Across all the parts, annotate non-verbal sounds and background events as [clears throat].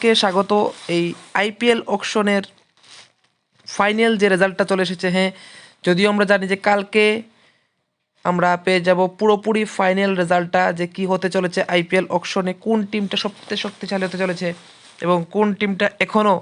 কে স্বাগত? এই IPL অকশনের final যে রেজাল্টটা চলে এসেছে হ্যাঁ যদিও আমরা জানি যে কালকে আমরা পেয়ে যাব পুরোপুরি ফাইনাল রেজাল্টটা যে কি হতে চলেছে আইপিএল অকশনে, কোন টিমটা সবচেয়ে শক্তিশালী হতে চলেছে এবং কোন টিমটা এখনও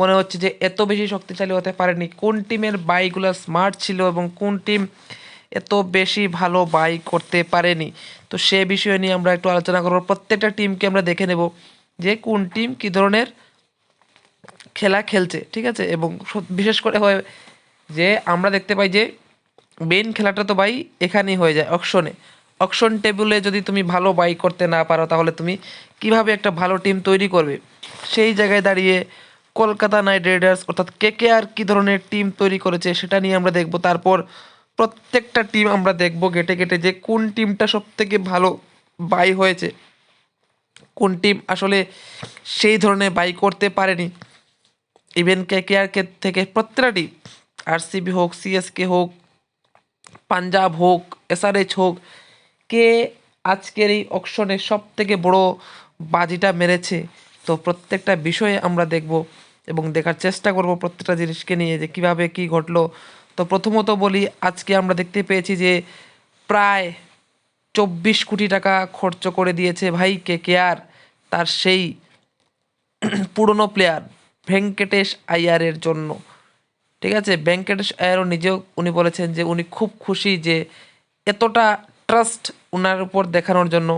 মনে হচ্ছে যে এত বেশি শক্তিশালী হতে পারেনি, কোন টিমের বাইকগুলো স্মার্ট ছিল এবং কোন টিম এত বেশি ভালো বাই করতে পারেনি। তো সে বিষয় নিয়ে আমরা একটু আলোচনা করব, প্রত্যেকটা টিমকে আমরা দেখে নেব। যে কোন টিম কী ধরনের খেলা খেলছে, ঠিক আছে? এবং বিশেষ করে হয় যে আমরা দেখতে পাই যে মেন খেলাটা তো ভাই এখানেই হয়ে যায় অকশনে অকশন টেবিলে যদি তুমি ভালো বাই করতে না পারো, তাহলে তুমি কীভাবে একটা ভালো টিম তৈরি করবে? সেই জায়গায় দাঁড়িয়ে কলকাতা নাইট রাইডার্স, অর্থাৎ কে কে আর কী ধরনের টিম তৈরি করেছে, সেটা নিয়ে আমরা দেখব। তারপর প্রত্যেকটা টিম আমরা দেখব গেটে গেটে যে কোন টিমটা সব থেকে ভালো বাই হয়েছে। কোন টিম আসলে সেই ধরনের বাই করতে পারেনি। ইভেন কে কে আর থেকে প্রত্যেকটা টিম আরসিবি হোক সিএসকে হোক পাঞ্জাব হোক এসআরএইচ হোক, কে আজকের এই অকশনে সব থেকে বড় বাজিটা মেরেছে, তো প্রত্যেকটা বিষয়ে আমরা দেখব এবং দেখার চেষ্টা করব প্রত্যেকটা জিনিসকে নিয়ে যে কীভাবে কি ঘটলো। তো প্রথমত বলি, আজকে আমরা দেখতে পেয়েছি যে প্রায় চব্বিশ কোটি টাকা খরচ করে দিয়েছে ভাই কে কে আর, তার সেই পুরনো প্লেয়ার ভেঙ্কটেশ আইয়ারের জন্য। ঠিক আছে? ভেঙ্কটেশ আয়ারও নিজেও উনি বলেছেন যে উনি খুব খুশি যে এতটা ট্রাস্ট ওনার উপর দেখানোর জন্য।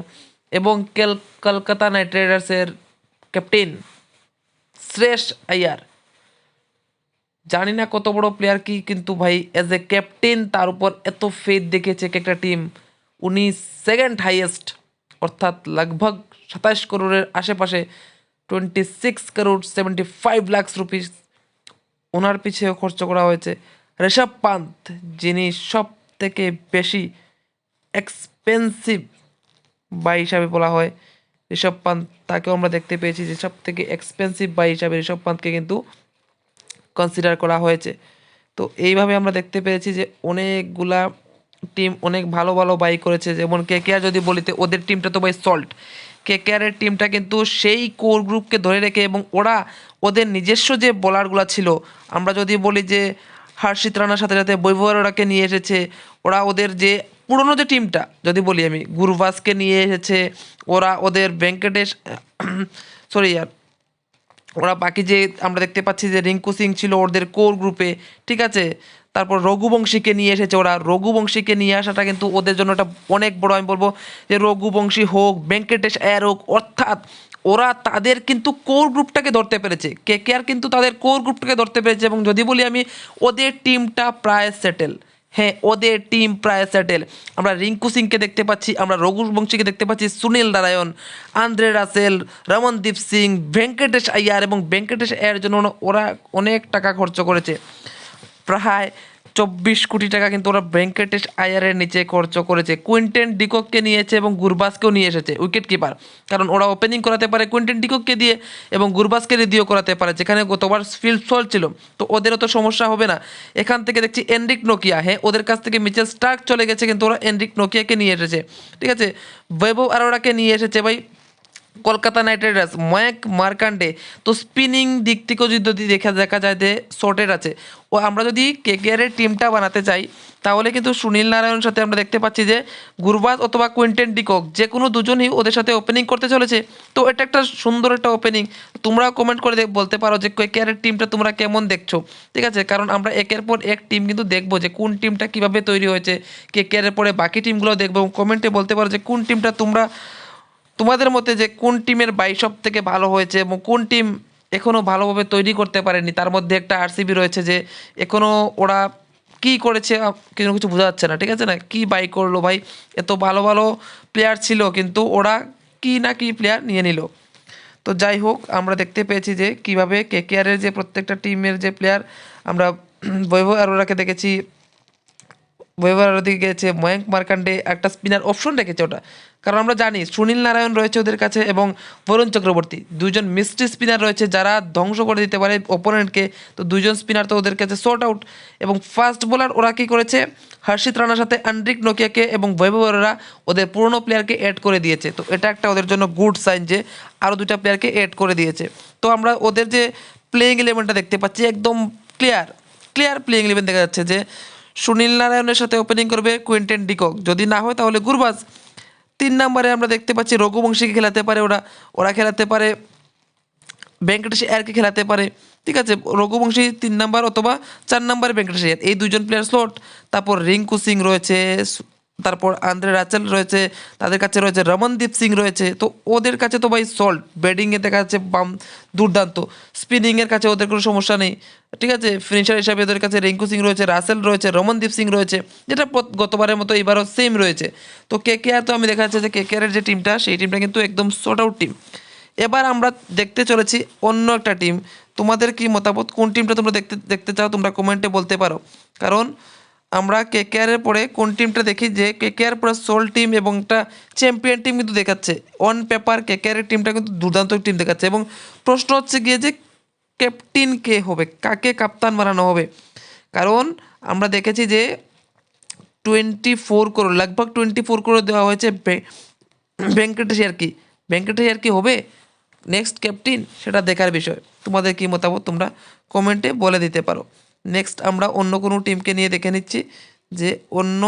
এবং কেল, কলকাতা নাইট রাইডার্সের ক্যাপ্টেন শ্রেষ আইয়ার জানি না কত বড় প্লেয়ার কি, কিন্তু ভাই অ্যাজ এ ক্যাপ্টেন তার উপর এত ফেথ দেখেছে একটা টিম উনি সেকেন্ড হাইয়েস্ট অর্থাৎ লগভগ সাতাশ করোড়ের আশেপাশে twenty six crore seventy five lakhs rupees ওনার পিছিয়েও খরচ করা হয়েছে। ঋষভ পান্ত যিনি সব থেকে বেশি এক্সপেন্সিভ বাই হিসাবে বলা হয়। ঋষভ পান্ত তাকেও আমরা দেখতে পেয়েছি যে সব থেকে এক্সপেন্সিভ বাই হিসাবে ঋষভ পান্তকে কিন্তু কনসিডার করা হয়েছে। তো এইভাবে আমরা দেখতে পেয়েছি যে অনেকগুলা টিম অনেক ভালো ভালো বাই করেছে। যেমন কে কে যদি বলিতে ওদের টিমটা তো ভাই সল্ট কে কে আরের টিমটা কিন্তু সেই কোর গ্রুপকে ধরে রেখে এবং ওরা ওদের নিজস্ব যে বোলারগুলো ছিল, আমরা যদি বলি যে হর্ষিত রানার সাথে সাথে বৈভবরাকে নিয়ে এসেছে, ওরা ওদের যে পুরনো যে টিমটা যদি বলি আমি গুরবাসকে নিয়ে এসেছে, ওরা ওদের ভেঙ্কটেশ [clears throat] সরি আর ওরা বাকি যে আমরা দেখতে পাচ্ছি যে রিঙ্কু সিং ছিল ওদের কোর গ্রুপে ঠিক আছে? তারপর রঘুবংশীকে নিয়ে এসেছে ওরা। রঘুবংশীকে নিয়ে আসাটা কিন্তু ওদের জন্য একটা অনেক বড়, আমি বলব যে রঘুবংশী হোক, ভেঙ্কটেশ আয়ার হোক, অর্থাৎ ওরা তাদের কিন্তু কোর গ্রুপটাকে ধরতে পেরেছে। কে কে আর কিন্তু তাদের কোর গ্রুপটাকে ধরতে পেরেছে এবং যদি বলি আমি, ওদের টিমটা প্রায় সেটেল হ্যাঁ ওদের টিম প্রায় সেটেল আমরা রিঙ্কু সিংকে দেখতে পাচ্ছি, আমরা রঘুবংশীকে দেখতে পাচ্ছি, সুনীল নারায়ণ, আন্দ্রে রাসেল, রমনদীপ সিং, ভেঙ্কটেশ আয়ার এবং ভেঙ্কটেশ আয়ার জন্য ওরা অনেক টাকা খরচ করেছে। প্রায় চব্বিশ কোটি টাকা কিন্তু ওরা ভেঙ্কটেশ আয়ারের নিচে খরচ করেছে। কুইন্টেন ডিকককে নিয়েছে এবং গুরবাসকেও নিয়ে এসেছে, উইকেট কিপার। কারণ ওরা ওপেনিং করাতে পারে কুইন্টেন ডিকককে দিয়ে এবং গুরবাসকে দিয়েও করাতে পারে, যেখানে গতবার ফিল্ড সল ছিল। তো ওদেরও তো সমস্যা হবে না। এখান থেকে দেখছি এনরিক নোকিয়া হ্যাঁ ওদের কাছ থেকে মিচেল স্টার্ক চলে গেছে, কিন্তু ওরা এনরিক নোকিয়াকে নিয়ে এসেছে। ঠিক আছে বৈভব আরোরাকে নিয়ে এসেছে, ভাই। কলকাতা নাইট রাইডার্স ময়াঙ্ক মার্কান্ডে, তো স্পিনিং দিক থেকেও যদি দেখা দেখা যায় যে শর্টের আছে, ও আমরা যদি কেকেআরের টিমটা বানাতে চাই, তাহলে কিন্তু সুনীল নারায়ণের সাথে আমরা দেখতে পাচ্ছি যে গুরবাজ অথবা কুইন্টেন ডিকক যে কোনো দুজনই ওদের সাথে ওপেনিং করতে চলেছে। তো এটা একটা সুন্দর একটা ওপেনিং তোমরাও কমেন্ট করে বলতে পারো যে কেকেআরের টিমটা তোমরা কেমন দেখছ। ঠিক আছে? কারণ আমরা একের পর এক টিম কিন্তু দেখব যে কোন টিমটা কীভাবে তৈরি হয়েছে কেকেআরের পরে বাকি টিমগুলো দেখব কমেন্টে বলতে পারো যে কোন টিমটা তোমরা তোমাদের মতে যে কোন টিমের বাই সব থেকে ভালো হয়েছে এবং কোন টিম এখনও ভালোভাবে তৈরি করতে পারেনি? তার মধ্যে একটা আরসিবি রয়েছে যে এখনও ওরা কি করেছে কিছু কিছু বোঝা যাচ্ছে না, ঠিক আছে না? কি বাই করল ভাই? এত ভালো ভালো প্লেয়ার ছিল, কিন্তু ওরা কি না কি প্লেয়ার নিয়ে নিল। তো যাই হোক, আমরা দেখতে পেয়েছি যে কীভাবে কেকেআরের যে প্রত্যেকটা টিমের যে প্লেয়ার আমরা [clears throat] বৈভব আরোরাকে দেখেছি বৈবারের দিকে গেছে ময়ঙ্ক মার্কান্ডে একটা স্পিনার অপশন রেখেছে ওটা। কারণ আমরা জানি, সুনীল নারায়ণ রয়েছে ওদের কাছে এবং বরুণ চক্রবর্তী, দুজন মিস্ট্রি স্পিনার রয়েছে যারা ধ্বংস করে দিতে পারে ওপোনেন্টকে তো দুজন স্পিনার তো ওদের কাছে শর্ট আউট এবং ফাস্ট বোলার ওরা কী করেছে? হর্ষিত রানার সাথে আন্ড্রিক নোকিয়াকে এবং বৈভবরা ওদের পুরনো প্লেয়ারকে অ্যাড করে দিয়েছে। তো এটা একটা ওদের জন্য গুড সাইন যে আরও দুটা প্লেয়ারকে অ্যাড করে দিয়েছে। তো আমরা ওদের যে প্লেয়িং ইলেভেনটা দেখতে পাচ্ছি, একদম ক্লিয়ার ক্লিয়ার প্লেয়িং ইলেভেন দেখা যাচ্ছে যে সুনীল নারায়ণের সাথে ওপেনিং করবে কুইন্টেন ডিকক যদি না হয়, তাহলে গুরবাজ। তিন নম্বরে আমরা দেখতে পাচ্ছি রঘুবংশীকে খেলাতে পারে ওরা। ওরা খেলাতে পারে ভেঙ্কটেশ আয়ারকে খেলাতে পারে। ঠিক আছে, রঘুবংশী তিন নাম্বার অথবা চার নাম্বারে ভেঙ্কটেশ আয়ার এই দুজন প্লেয়ার স্লট তারপর রিঙ্কু সিং রয়েছে তারপর আন্দ্রে রাচেল রয়েছে, তাদের কাছে রয়েছে রমনদীপ সিং রয়েছে। তো ওদের কাছে তো ভাই সল্ট ব্যাটিংয়ে দেখা যাচ্ছে বাম দুর্দান্ত। স্পিনিংয়ের কাছে ওদের কোনো সমস্যা নেই। ঠিক আছে? ফিনিশার হিসাবে ওদের কাছে রিঙ্কু সিং রয়েছে, রাসেল রয়েছে, রমনদীপ সিং রয়েছে, যেটা গতবারের মতো এবারও সেম রয়েছে। তো কে কে আর তো আমি দেখা যাচ্ছে যে কে কে আরের যে টিমটা সেই টিমটা কিন্তু একদম শর্ট আউট টিম এবার আমরা দেখতে চলেছি অন্য একটা টিম তোমাদের কি মতামত? কোন টিমটা তোমরা দেখতে দেখতে চাও তোমরা কমেন্টে বলতে পারো। কারণ আমরা কে কেয়ারের পরে কোন টিমটা দেখি যে কে কেয়ার পরে সোল টিম এবং একটা চ্যাম্পিয়ন টিম কিন্তু দেখাচ্ছে। অন পেপার কে কেয়ারের টিমটা কিন্তু দুর্দান্ত টিম দেখাচ্ছে এবং প্রশ্ন হচ্ছে গিয়ে যে ক্যাপ্টেন কে হবে? কাকে কাপ্তান বানানো হবে? কারণ আমরা দেখেছি যে টোয়েন্টি ফোর করোড় লগভগ টোয়েন্টি ফোর করোড় দেওয়া হয়েছে ভেঙ্কটেশ আর কি ভেঙ্কটেশ আর কি হবে নেক্সট ক্যাপ্টেন সেটা দেখার বিষয়। তোমাদের কি মতামত? তোমরা কমেন্টে বলে দিতে পারো। নেক্সট আমরা অন্য কোনো টিমকে নিয়ে দেখে নিচ্ছি যে অন্য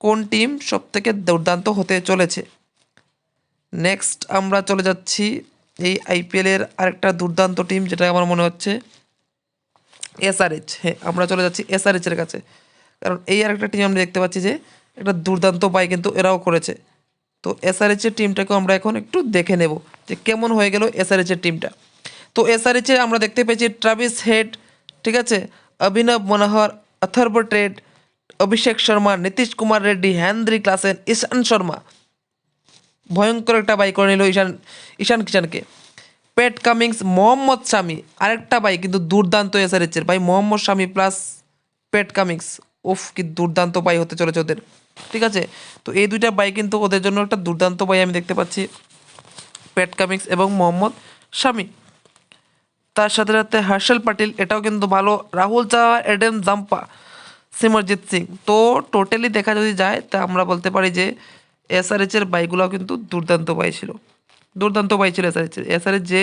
কোন টিম সব থেকে দুর্দান্ত হতে চলেছে। নেক্সট আমরা চলে যাচ্ছি এই আইপিএলের আরেকটা দুর্দান্ত টিম যেটা আমার মনে হচ্ছে এসআরএচ হ্যাঁ আমরা চলে যাচ্ছি এসআরএইচ এর কাছে। কারণ এই আরেকটা টিম আমরা দেখতে পাচ্ছি যে একটা দুর্দান্ত বাই কিন্তু এরাও করেছে। তো এসআরএইচ এর টিমটাকেও আমরা এখন একটু দেখে নেব যে কেমন হয়ে গেল এসআরএইচ এর টিমটা তো এসআরএইচ এ আমরা দেখতে পেয়েছি ট্রাভিস হেড, ঠিক আছে? অভিনব মনোহর, অথর্ব ট্রেড, অভিষেক শর্মা, নীতিশ কুমার রেড্ডি হ্যান্দ্রি ক্লাসেন, ঈশান শর্মা। ভয়ঙ্কর একটা বাই করে নিল ঈশান ঈশান কিষানকে পেট কামিংস, মোহাম্মদ শামি, আরেকটা বাই কিন্তু দুর্দান্ত এসআরএচের ভাই, Mohammad Shami plus Pat Cummins, উফ, কি দুর্দান্ত বাই হতে চলেছে ওদের, ঠিক আছে? তো এই দুইটা বাই কিন্তু ওদের জন্য একটা দুর্দান্ত বাই আমি দেখতে পাচ্ছি। পেট কামিংস এবং মোহাম্মদ শামি। তার সাথে সাথে হর্ষল পাটিল, এটাও কিন্তু ভালো। রাহুল চাওয়া এডেন জাম্পা, সিমরজিৎ সিং। তো টোটালি দেখা যদি যায়, তা আমরা বলতে পারি যে এসআরএচ এর বাইকগুলো কিন্তু দুর্দান্ত বাই ছিল। দুর্দান্ত বাই ছিল এসআরএচ এর। এসআরএচ যে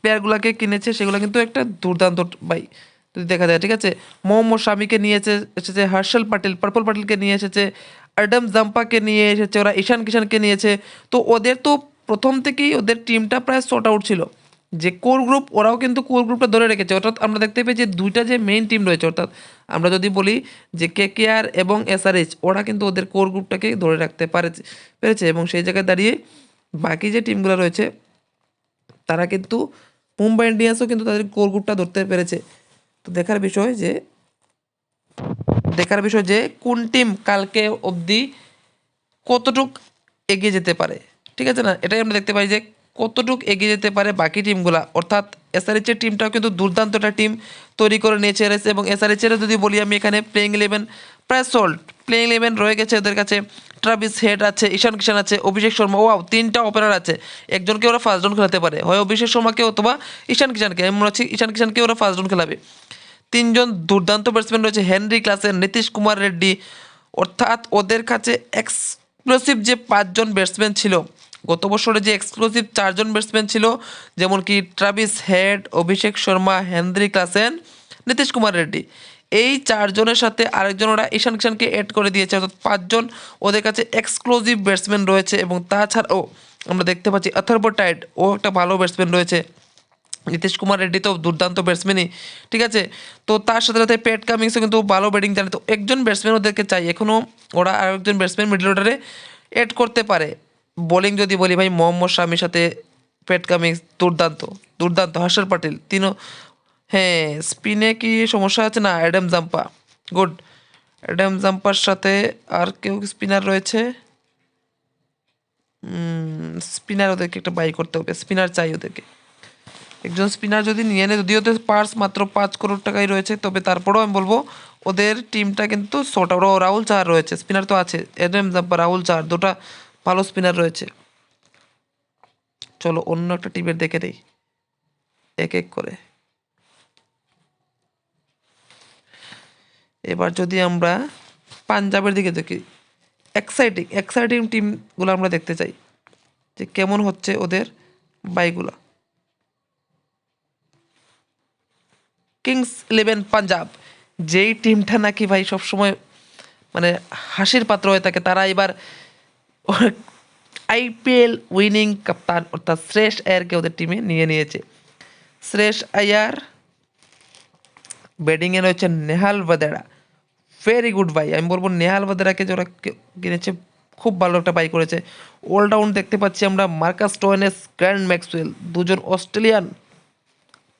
প্লেয়ারগুলোকে কিনেছে, সেগুলো কিন্তু একটা দুর্দান্ত বাই। যদি দেখা যায়, ঠিক আছে? মোহাম্মদ নিয়ে এসে এসেছে হর্ষল পাটিল, পার্পল পাটিলকে নিয়ে এসেছে অ্যাডাম জাম্পাকে নিয়ে এসেছে, ওরা ঈশান কিষানকে নিয়েছে। তো ওদের তো প্রথম থেকেই ওদের টিমটা প্রায় শর্ট আউট ছিল। যে কোর গ্রুপ ওরাও কিন্তু কোর গ্রুপটা ধরে রেখেছে। অর্থাৎ আমরা দেখতে পাই যে দুইটা যে মেইন টিম রয়েছে, অর্থাৎ আমরা যদি বলি যে কে কে আর এবং এসআরএইচ ওরা কিন্তু ওদের কোর গ্রুপটাকে ধরে রাখতে পারেছে পেরেছে এবং সেই জায়গায় দাঁড়িয়ে বাকি যে টিমগুলো রয়েছে, তারা কিন্তু মুম্বাই ইন্ডিয়ান্সও কিন্তু তাদের কোর গ্রুপটা ধরতে পেরেছে। তো দেখার বিষয় যে দেখার বিষয় যে কোন টিম কালকে অবধি কতটুক এগিয়ে যেতে পারে। ঠিক আছে না? এটাই আমরা দেখতে পাই যে কতটুক এগিয়ে যেতে পারে বাকি টিমগুলা? অর্থাৎ এসআরএচ এর টিমটাও কিন্তু দুর্দান্ত একটা টিম তৈরি করে নিয়েছে এর এবং এসআরএচ এর যদি বলি আমি এখানে প্লেইং ইলেভেন প্রায় সল্ট প্লেইং ইলেভেন রয়ে গেছে ওদের কাছে। ট্রাভিস হেড আছে ঈশান কিষান আছে, অভিষেক শর্মা ওয়াও তিনটা ওপেনার আছে। একজনকে ওরা ফার্স্ট রাউন্ড খেলাতে পারে। হয় অভিষেক শর্মাকে অথবা ঈশান কিষানকে আমি মনে হচ্ছে ঈশান কিষানকে ওরা ফার্স্ট রাউন্ড খেলাবে। তিনজন দুর্দান্ত ব্যাটসম্যান রয়েছে। হেনরি ক্লাসের নীতিশ কুমার রেড্ডি অর্থাৎ ওদের কাছে এক্সক্লুসিভ যে পাঁচজন ব্যাটসম্যান ছিল গত বছরে যে এক্সক্লুসিভ চারজন ব্যাটসম্যান ছিল, যেমন কি Travis Head Abhishek Sharma, Heinrich Klaasen, Nitish Kumar Reddy. এই চারজনের সাথে আরেকজন ওরা ঈশান কিষানকে অ্যাড করে দিয়েছে, অর্থাৎ পাঁচজন ওদের কাছে এক্সক্লুসিভ ব্যাটসম্যান রয়েছে এবং তাছাড়াও আমরা দেখতে পাচ্ছি অথর্ব টাইড ও একটা ভালো ব্যাটসম্যান রয়েছে। নীতিশ কুমার রেড্ডি তো দুর্দান্ত ব্যাটসম্যানই ঠিক আছে? তো তার সাথে সাথে পেট কামিংসও কিন্তু ভালো ব্যাটিং জানে তো একজন ব্যাটসম্যান ওদেরকে চাই এখনও ওরা আর একজন ব্যাটসম্যান মিডল অর্ডারে অ্যাড করতে পারে। বোলিং যদি বলি, ভাই, মোহাম্মদ শামির সাথে পেট দুর্দান্ত দুর্দান্ত। হর্ষল পাটিল, তিনও হ্যাঁ স্পিনে কি সমস্যা আছে? না, অ্যাডাম জাম্পা। গুড। অ্যাডাম জাম্পার সাথে আর কেউ স্পিনার রয়েছে? স্পিনার ওদেরকে একটা বাই করতে হবে, স্পিনার চাই ওদেরকে। একজন স্পিনার যদি নিয়ে নেয়, যদিও ওদের পার্স মাত্র পাঁচ করোড় টাকাই রয়েছে, তবে তারপরেও আমি বলব, ওদের টিমটা কিন্তু ছোট। রাহুল চাহার রয়েছে, স্পিনার তো আছে এডএম জাব্বা রাহুল চাহার, দুটা ভালো স্পিনার রয়েছে। চলো অন্য একটা টিমের দেখে নেই। এক এক করে। এবার যদি আমরা পাঞ্জাবের দিকে দেখি এক্সাইটিং এক্সাইটিং টিমগুলো আমরা দেখতে চাই, যে কেমন হচ্ছে ওদের বাইগুলা। কিংস ইলেভেন পাঞ্জাব যেই টিমটা নাকি ভাই সবসময় মানে হাসির পাত্র হয়ে থাকে, তারা এবার আইপিএল উইনিং কাপ্তান অর্থাৎ শ্রেষ আয়ারকে ওদের টিমে নিয়ে নিয়েছে শ্রেষ আয়ার ব্যাটিংয়ে রয়েছে নেহাল ভাদেরা ভেরি গুড বাই আমি বলব নেহাল ভাদেরাকে যারা কিনেছে, খুব ভালো একটা বাই করেছে। অলরাউন্ড দেখতে পাচ্ছি আমরা মার্কাস টোয়েনেস গ্র্যান্ড ম্যাক্সওয়েল দুজন অস্ট্রেলিয়ান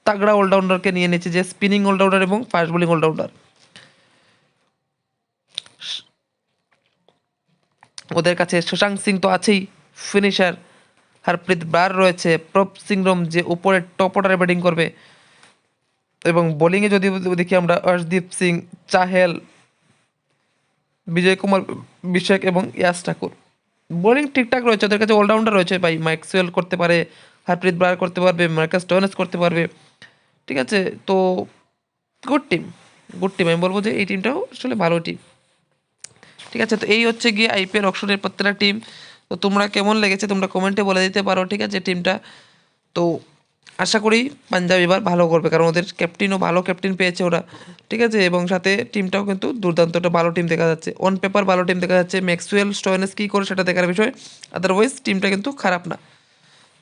তাগড়া অলরাউন্ডারকে নিয়ে নিয়েছে, যে স্পিনিং অলরাউন্ডার এবং ফাস্ট বোলিং অলরাউন্ডার ওদের কাছে শশাঙ্ক সিং তো আছেই ফিনিশার হরপ্রীত ব্রার রয়েছে, প্রপ সিংরম যে উপরে টপ অর্ডারে ব্যাটিং করবে। এবং বোলিংয়ে যদি দেখি আমরা, অর্শদীপ সিং, চাহেল বিজয় কুমার বিশেক এবং ইয়াস ঠাকুর। বোলিং ঠিকঠাক রয়েছে, ওদের কাছে অলরাউন্ডার রয়েছে ভাই। ম্যাক্সওয়েল করতে পারে, হরপ্রীত ব্রার করতে পারবে, মার্কাস টোনেস করতে পারবে। ঠিক আছে, তো গুড টিম গুড টিম আমি বলব যে এই টিমটাও আসলে ভালো টিম ঠিক আছে? তো এই হচ্ছে গিয়ে আইপিএল অকশনের প্রত্যেকটা টিম তো তোমরা কেমন লেগেছে তোমরা কমেন্টে বলে দিতে পারো, ঠিক আছে টিমটা তো আশা করি পাঞ্জাব এবার ভালো করবে, কারণ ওদের ক্যাপ্টেনও ভালো ক্যাপ্টেন পেয়েছে ওরা, ঠিক আছে? এবং সাথে টিমটাও কিন্তু দুর্দান্ত একটা ভালো টিম দেখা যাচ্ছে। অন পেপার ভালো টিম দেখা যাচ্ছে। ম্যাক্সওয়েল স্টোয়েনেস কী করে সেটা দেখার বিষয়। আদারওয়াইজ টিমটা কিন্তু খারাপ না।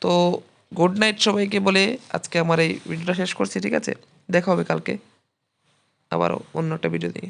তো গুড নাইট সবাইকে বলে আজকে আমার এই ভিডিওটা শেষ করছি, ঠিক আছে? দেখা হবে কালকে। আবারও অন্য একটা ভিডিও দিয়ে